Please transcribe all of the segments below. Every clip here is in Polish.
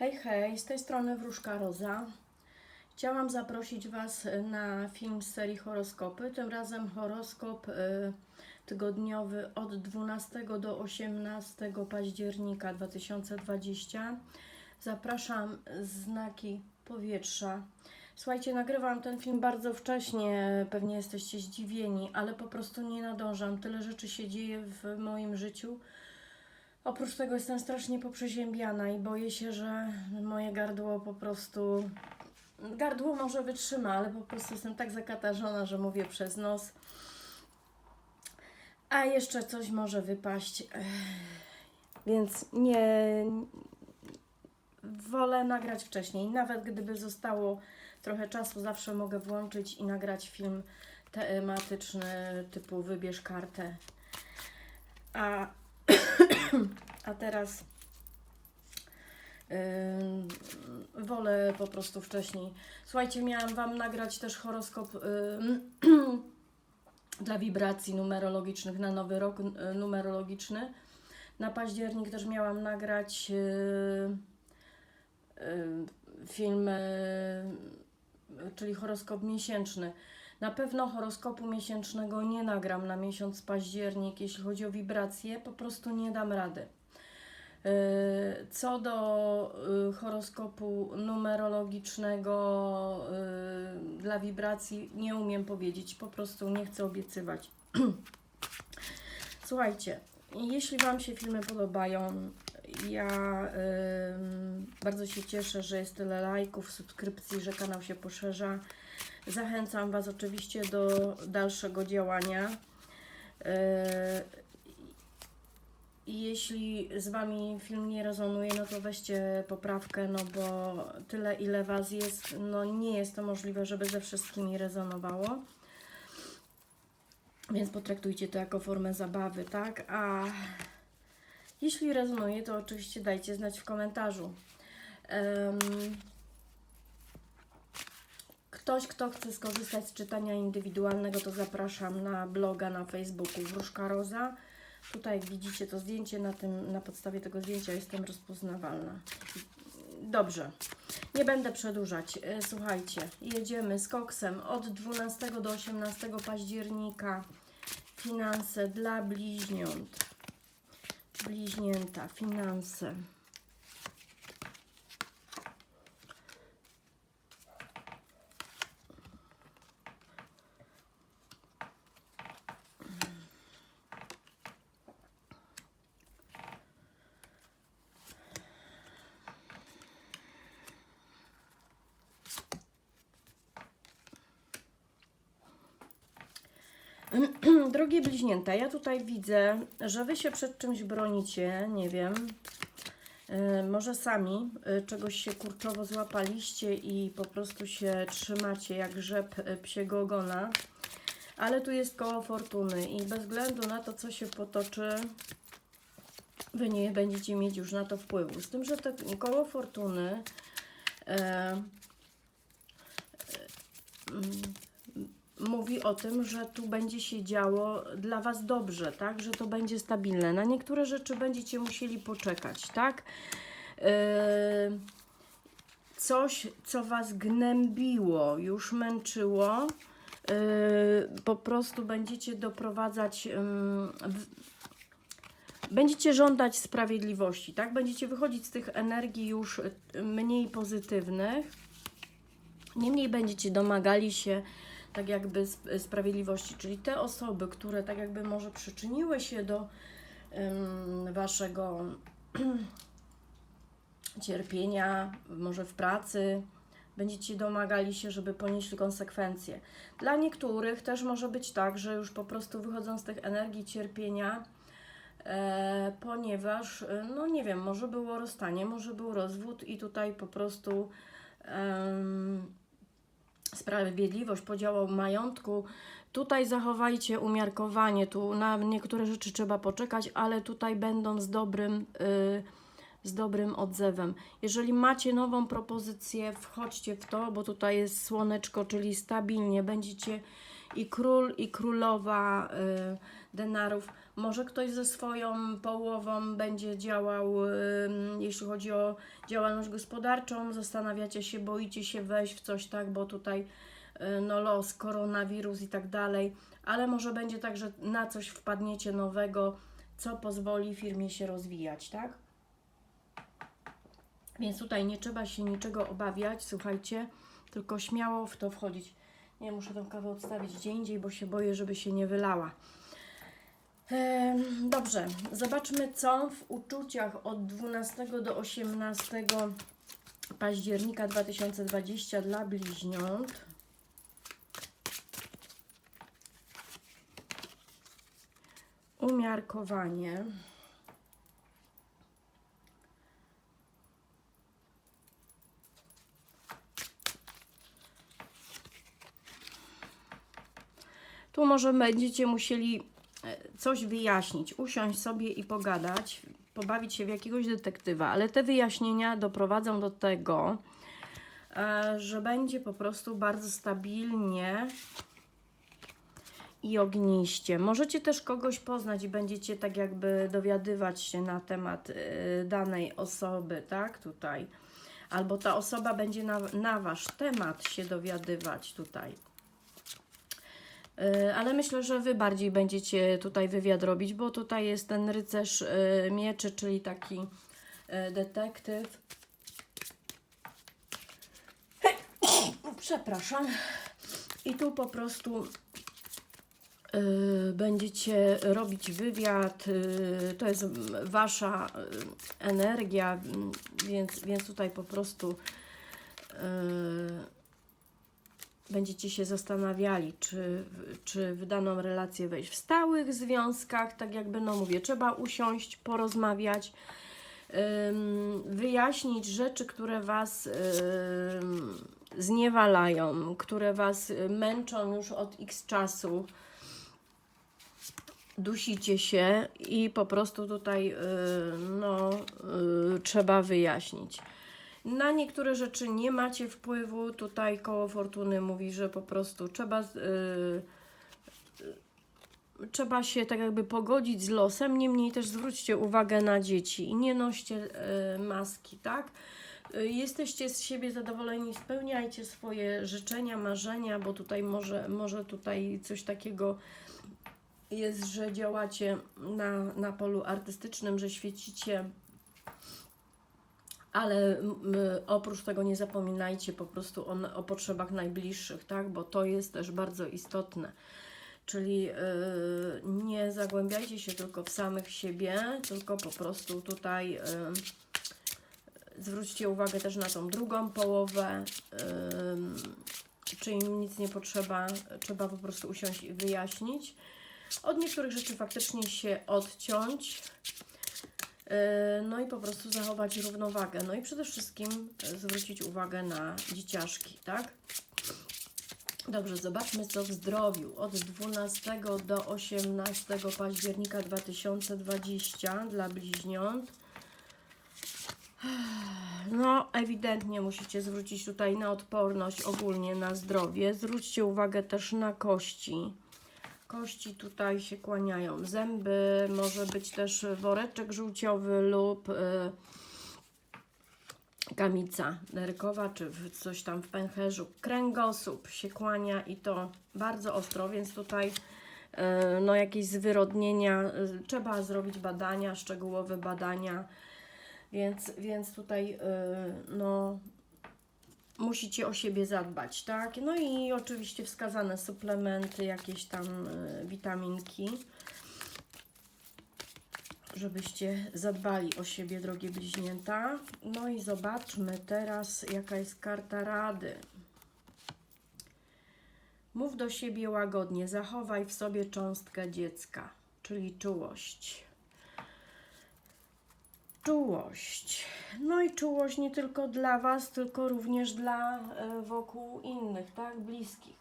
Hej, hej, z tej strony Wróżka Roza. Chciałam zaprosić Was na film z serii Horoskopy. Tym razem horoskop y, tygodniowy od 12 do 18 października 2020. Zapraszam znaki powietrza. Słuchajcie, nagrywam ten film bardzo wcześnie, pewnie jesteście zdziwieni, ale po prostu nie nadążam. Tyle rzeczy się dzieje w moim życiu. Oprócz tego jestem strasznie poprzeziębiana i boję się, że moje gardło po prostu. Gardło może wytrzyma, ale po prostu jestem tak zakatarzona, że mówię przez nos. A jeszcze coś może wypaść. Więc nie. Wolę nagrać wcześniej. Nawet gdyby zostało trochę czasu, zawsze mogę włączyć i nagrać film tematyczny typu wybierz kartę. A a teraz ym, wolę po prostu wcześniej. Słuchajcie, miałam Wam nagrać też horoskop ym, dla wibracji numerologicznych na nowy rok y, numerologiczny. Na październik też miałam nagrać y, y, film, y, czyli horoskop miesięczny. Na pewno horoskopu miesięcznego nie nagram na miesiąc październik, jeśli chodzi o wibracje, po prostu nie dam rady. Yy, Co do yy, horoskopu numerologicznego yy, dla wibracji, nie umiem powiedzieć, po prostu nie chcę obiecywać. Słuchajcie, jeśli Wam się filmy podobają, ja bardzo się cieszę, że jest tyle lajków, subskrypcji, że kanał się poszerza. Zachęcam Was oczywiście do dalszego działania. I jeśli z Wami film nie rezonuje, no to weźcie poprawkę, no bo tyle ile Was jest, no nie jest to możliwe, żeby ze wszystkimi rezonowało. Więc potraktujcie to jako formę zabawy, tak? A jeśli rezonuje, to oczywiście dajcie znać w komentarzu. Em, Ktoś, kto chce skorzystać z czytania indywidualnego, to zapraszam na bloga na Facebooku Wróżka Roza. Tutaj jak widzicie to zdjęcie, na, tym, na podstawie tego zdjęcia jestem rozpoznawalna. Dobrze, nie będę przedłużać. E, Słuchajcie, jedziemy z koksem od 12 do 18 października. Finanse dla bliźniąt. Bliźnięta, finanse. Drogie bliźnięta, ja tutaj widzę, że Wy się przed czymś bronicie, nie wiem. Yy, może sami yy, czegoś się kurczowo złapaliście i po prostu się trzymacie jak rzep yy, psiego ogona. Ale tu jest koło fortuny i bez względu na to, co się potoczy, Wy nie będziecie mieć już na to wpływu. Z tym, że to koło fortuny e, mówi o tym, że tu będzie się działo dla Was dobrze, tak? Że to będzie stabilne. Na niektóre rzeczy będziecie musieli poczekać, tak? Yy, coś, co Was gnębiło, już męczyło, yy, po prostu będziecie doprowadzać. Będziecie żądać sprawiedliwości, tak? Będziecie wychodzić z tych energii już mniej pozytywnych. Niemniej będziecie domagali się tak jakby sp- sprawiedliwości, czyli te osoby, które tak jakby może przyczyniły się do ym, waszego cierpienia, może w pracy, będziecie domagali się, żeby ponieśli konsekwencje. Dla niektórych też może być tak, że już po prostu wychodzą z tych energii cierpienia, e, ponieważ, e, no nie wiem, może było rozstanie, może był rozwód i tutaj po prostu sprawiedliwość, podziału majątku. Tutaj zachowajcie umiarkowanie, tu na niektóre rzeczy trzeba poczekać, ale tutaj będą z dobrym, y, z dobrym odzewem. Jeżeli macie nową propozycję, wchodźcie w to, bo tutaj jest słoneczko, czyli stabilnie będziecie i król, i królowa y, denarów. Może ktoś ze swoją połową będzie działał, y, jeśli chodzi o działalność gospodarczą, zastanawiacie się, boicie się wejść w coś tak, bo tutaj y, no los, koronawirus i tak dalej, ale może będzie tak, że na coś wpadniecie nowego, co pozwoli firmie się rozwijać, tak? Więc tutaj nie trzeba się niczego obawiać, słuchajcie, tylko śmiało w to wchodzić. Nie, muszę tę kawę odstawić gdzie indziej, bo się boję, żeby się nie wylała. Dobrze, zobaczmy co w uczuciach od 12 do 18 października 2020 dla bliźniąt. Umiarkowanie. Może będziecie musieli e, coś wyjaśnić, usiąść sobie i pogadać, pobawić się w jakiegoś detektywa, ale te wyjaśnienia doprowadzą do tego, e, że będzie po prostu bardzo stabilnie i ogniście. Możecie też kogoś poznać i będziecie tak jakby dowiadywać się na temat e, danej osoby, tak? Tutaj. Albo ta osoba będzie na, na wasz temat się dowiadywać tutaj. Y, Ale myślę, że Wy bardziej będziecie tutaj wywiad robić, bo tutaj jest ten rycerz y, mieczy, czyli taki y, detektyw. Przepraszam. I tu po prostu będziecie robić wywiad. To jest Wasza energia, więc, więc tutaj po prostu. Y, będziecie się zastanawiali, czy, czy w daną relację wejść w stałych związkach, tak jakby, no mówię, trzeba usiąść, porozmawiać, wyjaśnić rzeczy, które Was zniewalają, które Was męczą już od x czasu. Dusicie się i po prostu tutaj yy, no, yy, trzeba wyjaśnić. Na niektóre rzeczy nie macie wpływu. Tutaj koło fortuny mówi, że po prostu trzeba, yy, yy, trzeba się tak jakby pogodzić z losem. Niemniej też zwróćcie uwagę na dzieci i nie noście yy, maski, tak? Jesteście z siebie zadowoleni, spełniajcie swoje życzenia, marzenia, bo tutaj może, może tutaj coś takiego jest, że działacie na, na polu artystycznym, że świecicie ale oprócz tego nie zapominajcie po prostu o, o potrzebach najbliższych, tak? Bo to jest też bardzo istotne. Czyli yy, nie zagłębiajcie się tylko w samych siebie, tylko po prostu tutaj yy, zwróćcie uwagę też na tą drugą połowę. Yy, czy im nic nie potrzeba, trzeba po prostu usiąść i wyjaśnić. Od niektórych rzeczy faktycznie się odciąć. Yy, No i po prostu zachować równowagę. No i przede wszystkim e, zwrócić uwagę na dzieciaszki, tak? Dobrze, zobaczmy co w zdrowiu. Od 12 do 18 października 2020 dla bliźniąt. No, ewidentnie musicie zwrócić tutaj na odporność, ogólnie na zdrowie. Zwróćcie uwagę też na kości. Kości tutaj się kłaniają. Zęby, może być też woreczek żółciowy lub y, kamica nerkowa, czy coś tam w pęcherzu. Kręgosłup się kłania i to bardzo ostro, więc tutaj y, no jakieś zwyrodnienia, y, trzeba zrobić badania, szczegółowe badania, więc, więc tutaj y, no musicie o siebie zadbać, tak? No i oczywiście wskazane suplementy, jakieś tam y, witaminki, żebyście zadbali o siebie, drogie bliźnięta. No i zobaczmy teraz, jaka jest karta rady. Mów do siebie łagodnie, zachowaj w sobie cząstkę dziecka, czyli czułość. Czułość. No i czułość nie tylko dla Was, tylko również dla e, wokół innych, tak? Bliskich.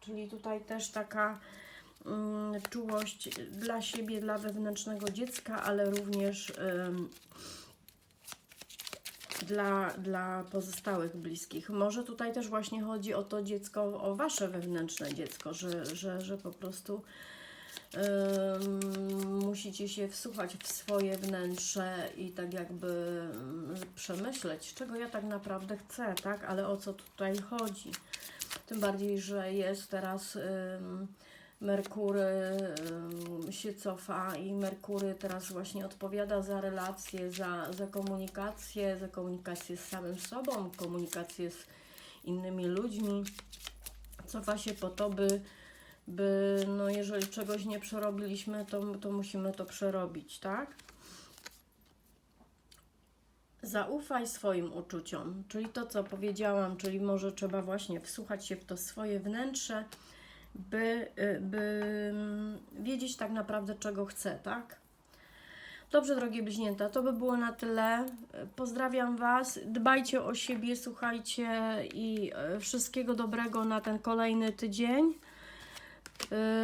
Czyli tutaj też taka mm, czułość dla siebie, dla wewnętrznego dziecka, ale również dla, dla pozostałych bliskich. Może tutaj też właśnie chodzi o to dziecko, o wasze wewnętrzne dziecko, że, że, że po prostu musicie się wsłuchać w swoje wnętrze i tak jakby ym, przemyśleć, czego ja tak naprawdę chcę, tak? Ale o co tutaj chodzi? Tym bardziej, że jest teraz Merkury się cofa i Merkury teraz właśnie odpowiada za relacje, za, za komunikację, za komunikację z samym sobą, komunikację z innymi ludźmi. Cofa się po to, by, by no jeżeli czegoś nie przerobiliśmy, to, to musimy to przerobić, tak? Zaufaj swoim uczuciom, czyli to, co powiedziałam, czyli może trzeba właśnie wsłuchać się w to swoje wnętrze, by, y, by mm, wiedzieć tak naprawdę, czego chcę, tak? Dobrze, drogie bliźnięta, to by było na tyle. Pozdrawiam Was, dbajcie o siebie, słuchajcie i y, wszystkiego dobrego na ten kolejny tydzień.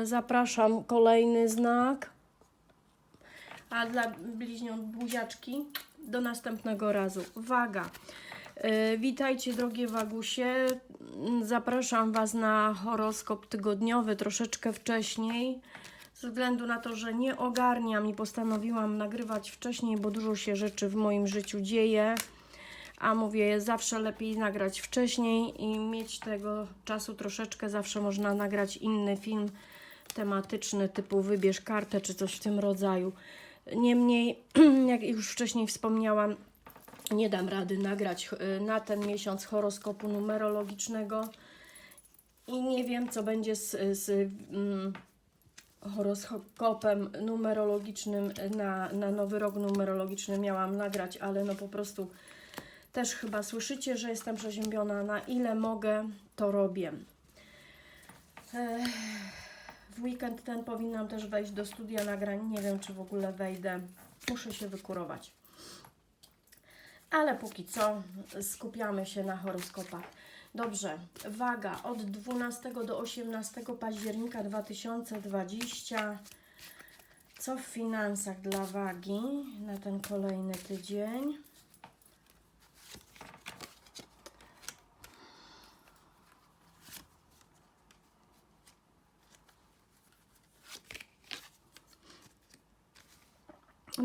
Y, Zapraszam kolejny znak. A dla bliźniąt buziaczki do następnego razu. Waga. E, Witajcie drogie Wagusie. Zapraszam Was na horoskop tygodniowy troszeczkę wcześniej. Ze względu na to, że nie ogarniam i postanowiłam nagrywać wcześniej, bo dużo się rzeczy w moim życiu dzieje. A mówię, zawsze lepiej nagrać wcześniej i mieć tego czasu troszeczkę. Zawsze można nagrać inny film tematyczny, typu wybierz kartę czy coś w tym rodzaju. Niemniej, jak już wcześniej wspomniałam, nie dam rady nagrać y, na ten miesiąc horoskopu numerologicznego i nie wiem, co będzie z, z mm, horoskopem numerologicznym na, na nowy rok numerologiczny. Miałam nagrać, ale no po prostu też chyba słyszycie, że jestem przeziębiona. Na ile mogę, to robię. W weekend ten powinnam też wejść do studia nagrań. Nie wiem, czy w ogóle wejdę. Muszę się wykurować. Ale póki co skupiamy się na horoskopach. Dobrze, waga od 12 do 18 października 2020. Co w finansach dla wagi na ten kolejny tydzień?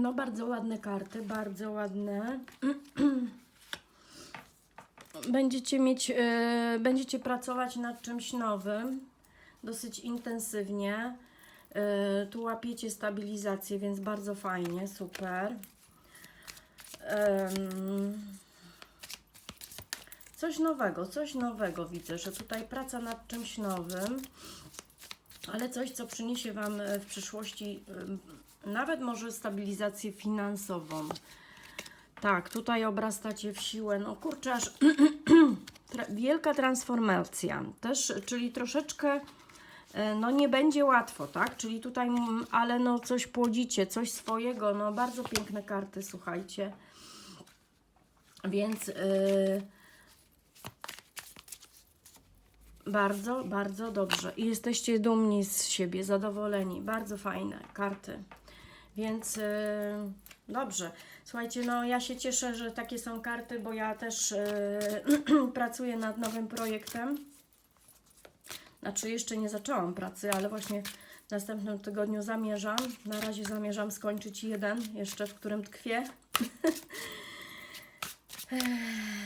No, bardzo ładne karty, bardzo ładne. Będziecie mieć, y, będziecie pracować nad czymś nowym, dosyć intensywnie. Y, tu łapiecie stabilizację, więc bardzo fajnie, super. Coś nowego, coś nowego widzę, że tutaj praca nad czymś nowym, ale coś, co przyniesie Wam y, w przyszłości nawet może stabilizację finansową. Tak, tutaj obrastacie w siłę. No kurczę, aż wielka transformacja. Też, czyli troszeczkę e, no nie będzie łatwo, tak? Czyli tutaj, mm, ale no coś płodzicie, coś swojego. No bardzo piękne karty, słuchajcie. Więc yy, bardzo, bardzo dobrze. I jesteście dumni z siebie, zadowoleni. Bardzo fajne karty. Więc yy, dobrze. Słuchajcie, no ja się cieszę, że takie są karty, bo ja też yy, pracuję nad nowym projektem. Znaczy, jeszcze nie zaczęłam pracy, ale właśnie w następnym tygodniu zamierzam. Na razie zamierzam skończyć jeden, jeszcze w którym tkwię.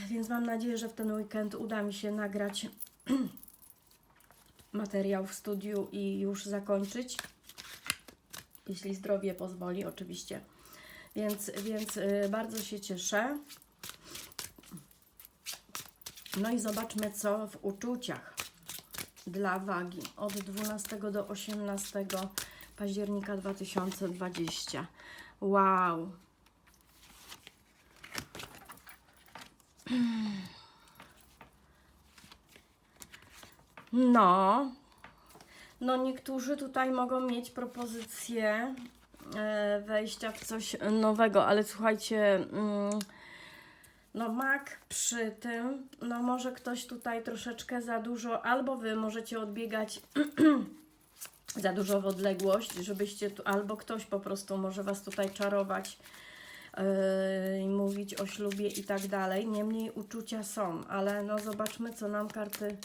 Więc mam nadzieję, że w ten weekend uda mi się nagrać materiał w studiu i już zakończyć. Jeśli zdrowie pozwoli, oczywiście. Więc, więc y, bardzo się cieszę. No i zobaczmy, co w uczuciach dla wagi od 12 do 18 października 2020. Wow. No, no niektórzy tutaj mogą mieć propozycję e, wejścia w coś nowego, ale słuchajcie, mm, no mak przy tym, no może ktoś tutaj troszeczkę za dużo, albo wy możecie odbiegać za dużo w odległość, żebyście tu, albo ktoś po prostu może was tutaj czarować, yy, i mówić o ślubie i tak dalej. Niemniej uczucia są, ale no zobaczmy, co nam karty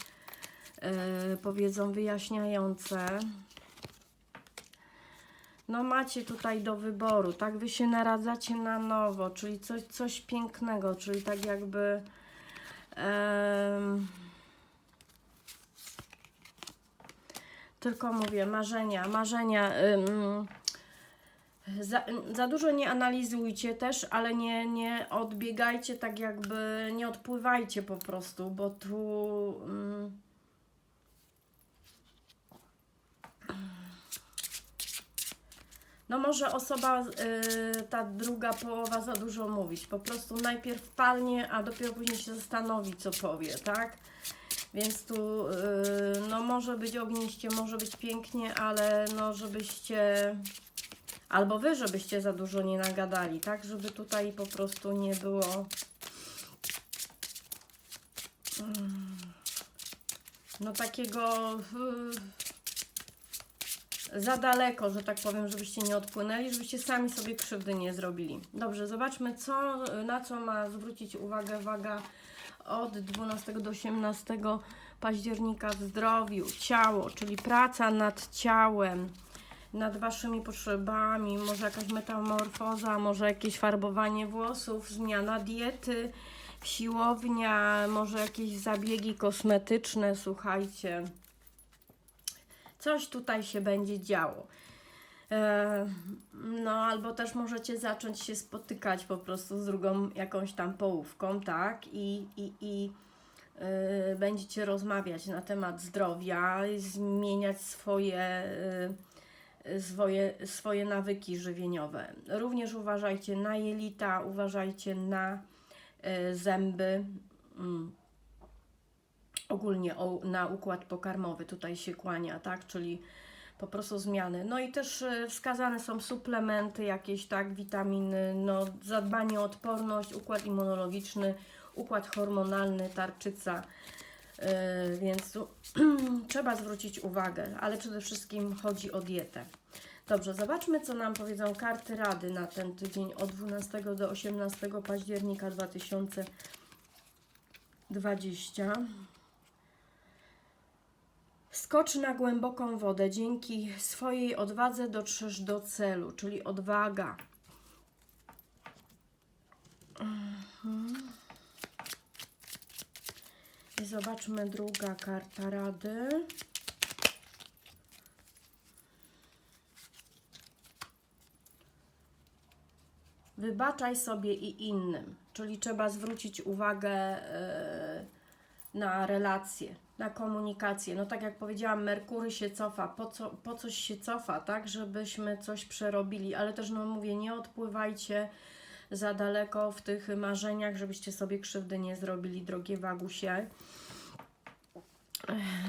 powiedzą wyjaśniające. No macie tutaj do wyboru, tak? Wy się naradzacie na nowo, czyli coś, coś pięknego, czyli tak jakby... em, tylko mówię, marzenia, marzenia. ym, za, za dużo nie analizujcie też, ale nie, nie odbiegajcie tak jakby, nie odpływajcie po prostu, bo tu... ym, No może osoba, y, ta druga połowa za dużo mówić. Po prostu najpierw palnie, a dopiero później się zastanowi, co powie, tak? Więc tu y, no może być ogniście, może być pięknie, ale no żebyście albo wy, żebyście za dużo nie nagadali, tak? Żeby tutaj po prostu nie było mm, no takiego y, za daleko, że tak powiem, żebyście nie odpłynęli, żebyście sami sobie krzywdy nie zrobili. Dobrze, zobaczmy, co, na co ma zwrócić uwagę waga od 12 do 18 października w zdrowiu, ciało, czyli praca nad ciałem, nad waszymi potrzebami, może jakaś metamorfoza, może jakieś farbowanie włosów, zmiana diety, siłownia, może jakieś zabiegi kosmetyczne, słuchajcie. Coś tutaj się będzie działo. E, No, albo też możecie zacząć się spotykać po prostu z drugą jakąś tam połówką, tak? I, i, i y, będziecie rozmawiać na temat zdrowia, zmieniać swoje, y, swoje, swoje nawyki żywieniowe. Również uważajcie na jelita, uważajcie na zęby. Mm. Ogólnie o, na układ pokarmowy tutaj się kłania, tak? Czyli po prostu zmiany. No i też e, wskazane są suplementy jakieś, tak, witaminy, no zadbanie o odporność, układ immunologiczny, układ hormonalny, tarczyca, e, więc tu trzeba zwrócić uwagę, ale przede wszystkim chodzi o dietę. Dobrze, zobaczmy, co nam powiedzą karty rady na ten tydzień od 12 do 18 października 2020. Skocz na głęboką wodę. Dzięki swojej odwadze dotrzesz do celu, czyli odwaga. Mhm. I zobaczmy druga karta rady. Wybaczaj sobie i innym, czyli trzeba zwrócić uwagę e, na relacje, na komunikację. No tak jak powiedziałam, Merkury się cofa, po, co, po coś się cofa, tak, żebyśmy coś przerobili, ale też no mówię, nie odpływajcie za daleko w tych marzeniach, żebyście sobie krzywdy nie zrobili, drogie Wagusie.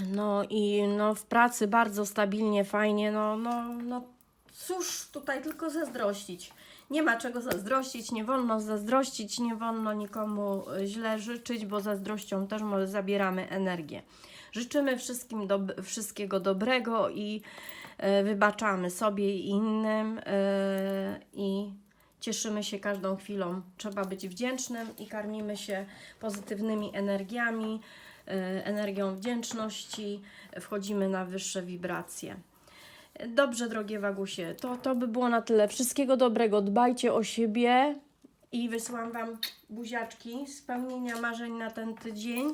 No i no w pracy bardzo stabilnie, fajnie, no, no, no cóż tutaj tylko zazdrościć. Nie ma czego zazdrościć, nie wolno zazdrościć, nie wolno nikomu y, źle życzyć, bo zazdrością też może zabieramy energię. Życzymy wszystkim dob- wszystkiego dobrego i e, wybaczamy sobie i innym e, i cieszymy się każdą chwilą. Trzeba być wdzięcznym i karmimy się pozytywnymi energiami, energią wdzięczności, wchodzimy na wyższe wibracje. Dobrze, drogie Wagusie, to, to by było na tyle. Wszystkiego dobrego, dbajcie o siebie i wysyłam Wam buziaczki spełnienia marzeń na ten tydzień.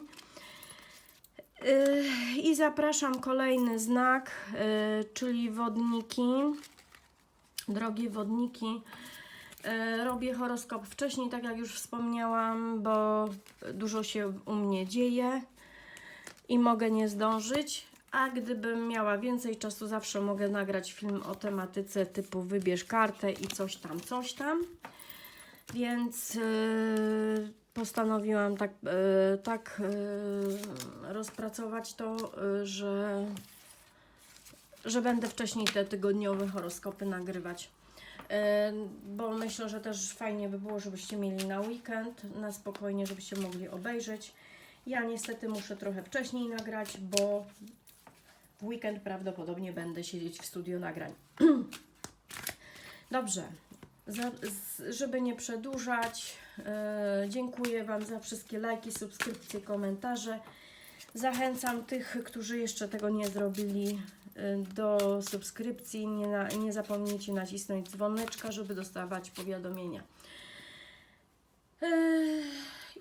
Yy, I zapraszam kolejny znak, yy, czyli wodniki. Drogie wodniki, yy, robię horoskop wcześniej, tak jak już wspomniałam, bo dużo się u mnie dzieje i mogę nie zdążyć. A gdybym miała więcej czasu, zawsze mogę nagrać film o tematyce typu wybierz kartę i coś tam, coś tam. Więc yy, postanowiłam tak, yy, tak yy, rozpracować to, yy, że, że będę wcześniej te tygodniowe horoskopy nagrywać. Yy, bo myślę, że też fajnie by było, żebyście mieli na weekend, na spokojnie, żebyście mogli obejrzeć. Ja niestety muszę trochę wcześniej nagrać, bo w weekend prawdopodobnie będę siedzieć w studio nagrań. Dobrze. za, żeby nie przedłużać, e, dziękuję Wam za wszystkie lajki, subskrypcje, komentarze. Zachęcam tych, którzy jeszcze tego nie zrobili, e, do subskrypcji. Nie, na, nie zapomnijcie nacisnąć dzwoneczka, żeby dostawać powiadomienia. E,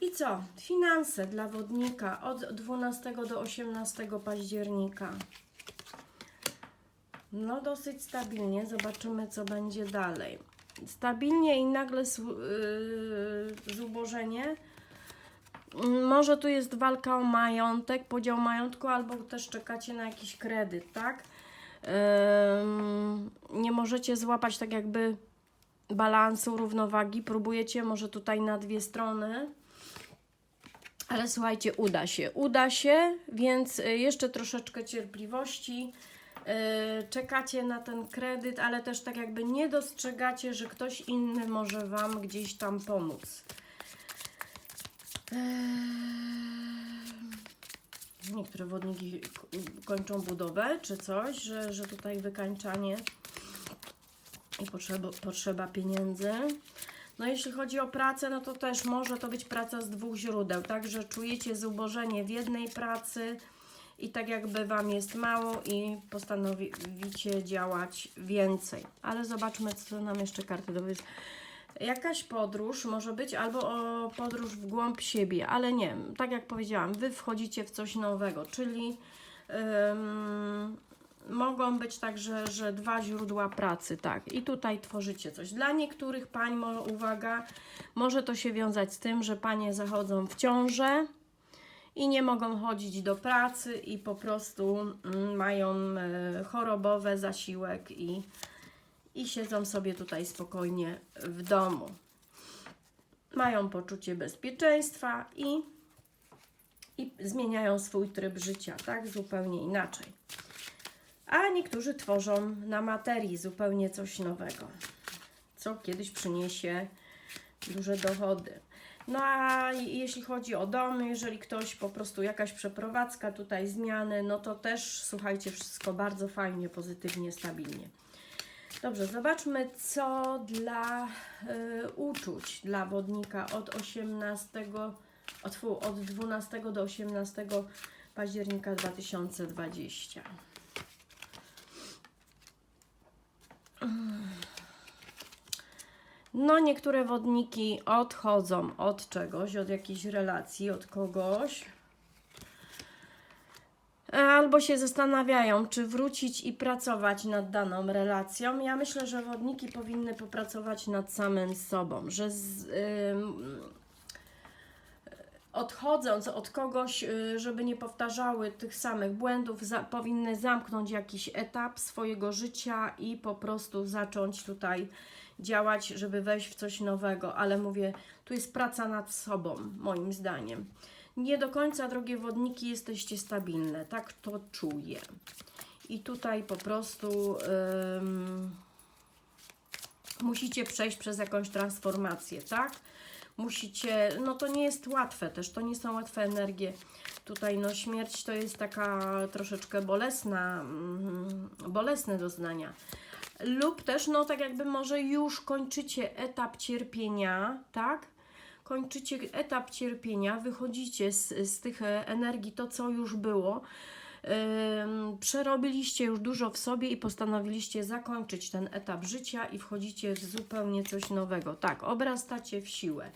I co? Finanse dla wodnika od 12 do 18 października. No, dosyć stabilnie. Zobaczymy, co będzie dalej. Stabilnie i nagle yy, zubożenie. Może tu jest walka o majątek, podział majątku, albo też czekacie na jakiś kredyt, tak? Nie możecie złapać tak jakby balansu, równowagi. Próbujecie może tutaj na dwie strony. Ale słuchajcie, uda się. Uda się, więc y, jeszcze troszeczkę cierpliwości. Yy, czekacie na ten kredyt, ale też tak jakby nie dostrzegacie, że ktoś inny może Wam gdzieś tam pomóc. Yy, Niektóre wodniki ko- kończą budowę czy coś, że, że tutaj wykańczanie i potrzeba, potrzeba pieniędzy. No jeśli chodzi o pracę, no to też może to być praca z dwóch źródeł, także czujecie zubożenie w jednej pracy i tak jakby Wam jest mało i postanowicie działać więcej. Ale zobaczmy, co nam jeszcze karty dowiedzą. Jakaś podróż może być, albo o podróż w głąb siebie, ale nie, tak jak powiedziałam, Wy wchodzicie w coś nowego, czyli ym, mogą być także, że dwa źródła pracy, tak. I tutaj tworzycie coś. Dla niektórych pań, uwaga, może to się wiązać z tym, że panie zachodzą w ciążę i nie mogą chodzić do pracy i po prostu mm, mają e, chorobowe zasiłek i, i siedzą sobie tutaj spokojnie w domu. Mają poczucie bezpieczeństwa i, i zmieniają swój tryb życia, tak? Zupełnie inaczej a niektórzy tworzą na materii zupełnie coś nowego, co kiedyś przyniesie duże dochody. No a jeśli chodzi o domy, jeżeli ktoś po prostu jakaś przeprowadzka, tutaj zmiany, no to też słuchajcie, wszystko bardzo fajnie, pozytywnie, stabilnie. Dobrze, zobaczmy co dla y, uczuć dla wodnika od 18, od, od 12 do 18 października 2020. No, niektóre wodniki odchodzą od czegoś, od jakiejś relacji, od kogoś. Albo się zastanawiają, czy wrócić i pracować nad daną relacją. Ja myślę, że wodniki powinny popracować nad samym sobą, że z, ym, odchodząc od kogoś, y, żeby nie powtarzały tych samych błędów, za, powinny zamknąć jakiś etap swojego życia i po prostu zacząć tutaj działać, żeby wejść w coś nowego. Ale mówię, tu jest praca nad sobą, moim zdaniem. Nie do końca, drogie wodniki, jesteście stabilne, tak to czuję. I tutaj po prostu ym, musicie przejść przez jakąś transformację, tak? musicie, no to nie jest łatwe też, to nie są łatwe energie. Tutaj no śmierć to jest taka troszeczkę bolesna, mm, bolesne doznania. Lub też, no tak jakby może już kończycie etap cierpienia, tak? Kończycie etap cierpienia, wychodzicie z, z tych e, energii, to co już było. Ym, przerobiliście już dużo w sobie i postanowiliście zakończyć ten etap życia i wchodzicie w zupełnie coś nowego. Tak, obrastacie w siłę.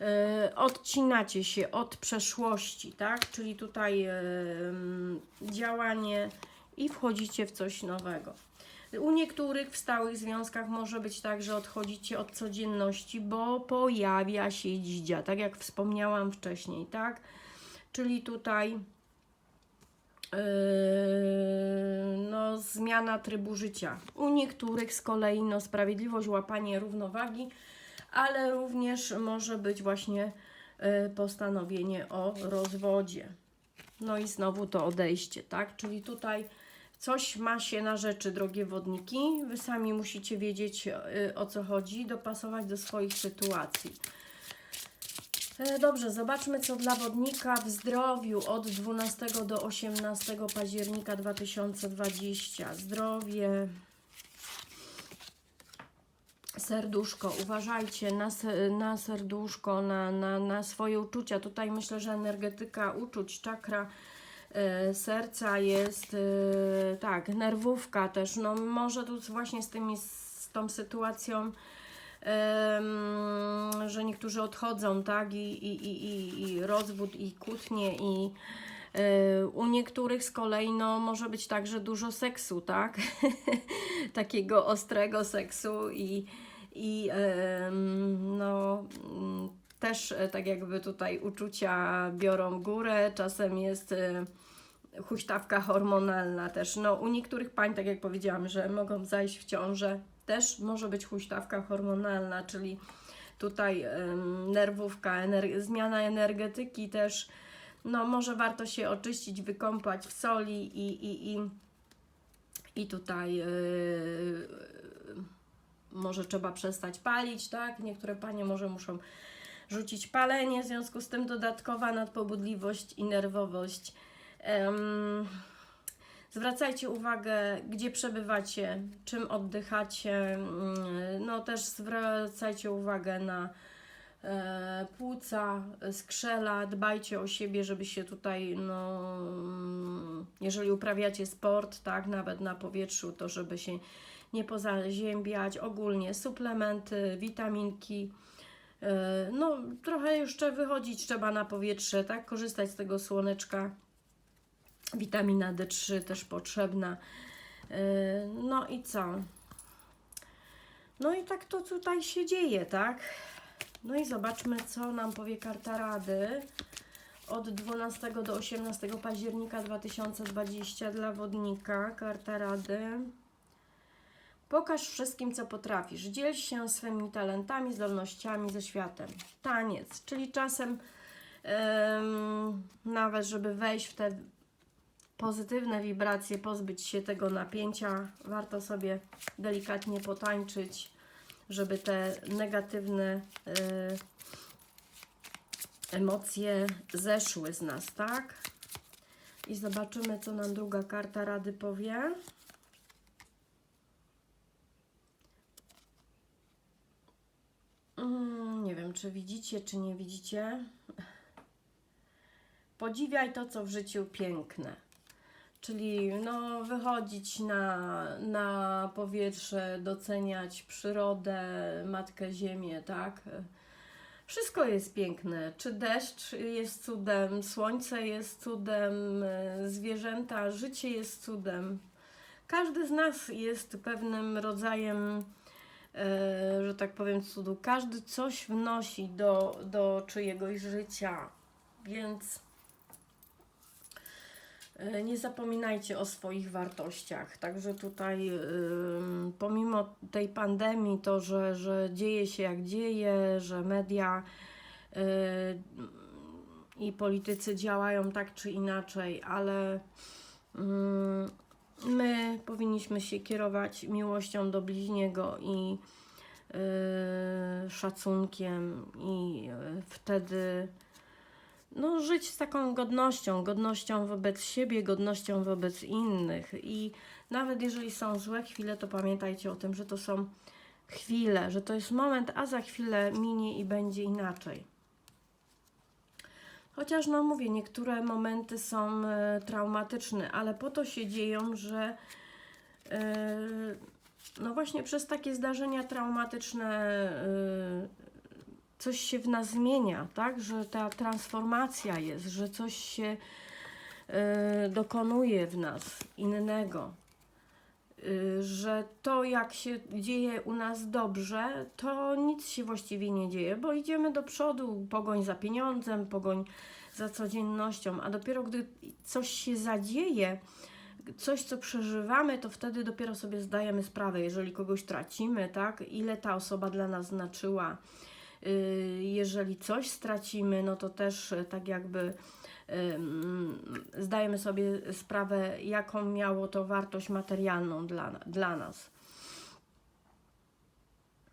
Yy, odcinacie się od przeszłości, tak? Czyli tutaj ym, działanie i wchodzicie w coś nowego. U niektórych w stałych związkach może być tak, że odchodzicie od codzienności, bo pojawia się dzidzia, tak jak wspomniałam wcześniej, tak? Czyli tutaj Yy, no, zmiana trybu życia. U niektórych z kolei no, sprawiedliwość, łapanie równowagi, ale również może być właśnie yy, postanowienie o rozwodzie. No i znowu to odejście, tak? Czyli tutaj coś ma się na rzeczy, drogie wodniki. Wy sami musicie wiedzieć yy, o co chodzi, dopasować do swoich sytuacji. E, Dobrze, zobaczmy co dla wodnika w zdrowiu od 12 do 18 października 2020. Zdrowie, serduszko, uważajcie na, na serduszko, na, na, na swoje uczucia. Tutaj myślę, że energetyka uczuć, czakra e, serca jest, e, tak, nerwówka też. No może tu właśnie z tymi, z tą sytuacją, że niektórzy odchodzą, tak, i, i, i, i, rozwód, i kłótnie, i e, u niektórych z kolei no, może być także dużo seksu, tak? Takiego ostrego seksu i, i no, mm, też e, tak jakby tutaj uczucia biorą górę, czasem jest e, huśtawka hormonalna też. No, u niektórych pań, tak jak powiedziałam, że mogą zajść w ciążę, też może być huśtawka hormonalna, czyli tutaj nerwówka, ener- zmiana energetyki też. No, może warto się oczyścić, wykąpać w soli i, i, i, i tutaj yy, może trzeba przestać palić, tak? Niektóre panie może muszą rzucić palenie, w związku z tym dodatkowa nadpobudliwość i nerwowość. Em, zwracajcie uwagę, gdzie przebywacie, czym oddychacie. mm, No też zwracajcie uwagę na e, płuca, skrzela, dbajcie o siebie, żeby się tutaj, no, jeżeli uprawiacie sport, tak, nawet na powietrzu, to żeby się nie pozaziębiać, ogólnie suplementy, witaminki, no trochę jeszcze wychodzić trzeba na powietrze, tak, korzystać z tego słoneczka, witamina D3 też potrzebna, E, no i co? No i tak to tutaj się dzieje, tak? No i zobaczmy, co nam powie karta Rady od 12 do 18 października 2020 dla wodnika. Karta Rady. Pokaż wszystkim, co potrafisz. Dziel się swymi talentami, zdolnościami ze światem. Taniec, czyli czasem em, nawet, żeby wejść w te pozytywne wibracje, pozbyć się tego napięcia, warto sobie delikatnie potańczyć, żeby te negatywne y, emocje zeszły z nas, tak? I zobaczymy, co nam druga karta Rady powie. Mm, nie wiem, czy widzicie, czy nie widzicie. Podziwiaj to, co w życiu piękne. Czyli no, wychodzić na, na powietrze, doceniać przyrodę, Matkę Ziemię, tak? Wszystko jest piękne. Czy deszcz jest cudem, słońce jest cudem, zwierzęta, życie jest cudem. Każdy z nas jest pewnym rodzajem, że tak powiem, cudu. Każdy coś wnosi do, do czyjegoś życia. Więc e, nie zapominajcie o swoich wartościach. Także tutaj, ym, pomimo tej pandemii, to, że, że dzieje się jak dzieje, że media i politycy działają tak czy inaczej, ale ym, my powinniśmy się kierować miłością do bliźniego i y, szacunkiem, i y, wtedy no, żyć z taką godnością, godnością wobec siebie, godnością wobec innych. I nawet jeżeli są złe chwile, to pamiętajcie o tym, że to są chwile, że to jest moment, a za chwilę minie i będzie inaczej. Chociaż, no mówię, niektóre momenty są e, traumatyczne, ale po to się dzieją, że e, no właśnie przez takie zdarzenia traumatyczne e, coś się w nas zmienia, tak? Że ta transformacja jest, że coś się dokonuje w nas innego. Że to, jak się dzieje u nas dobrze, to nic się właściwie nie dzieje, bo idziemy do przodu, pogoń za pieniądzem, pogoń za codziennością, a dopiero gdy coś się zadzieje, coś, co przeżywamy, to wtedy dopiero sobie zdajemy sprawę, jeżeli kogoś tracimy, tak? Ile ta osoba dla nas znaczyła jeżeli coś stracimy, no to też y, tak jakby ym, zdajemy sobie sprawę, jaką miało to wartość materialną dla, dla nas.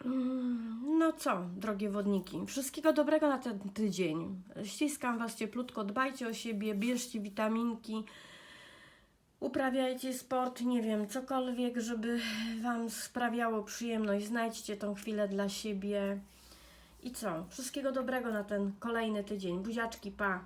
Mm, No co, drogie wodniki, wszystkiego dobrego na ten tydzień. Ściskam Was cieplutko, dbajcie o siebie, bierzcie witaminki. Uprawiajcie sport, nie wiem, cokolwiek, żeby Wam sprawiało przyjemność. Znajdźcie tą chwilę dla siebie. I co? Wszystkiego dobrego na ten kolejny tydzień. Buziaczki, pa!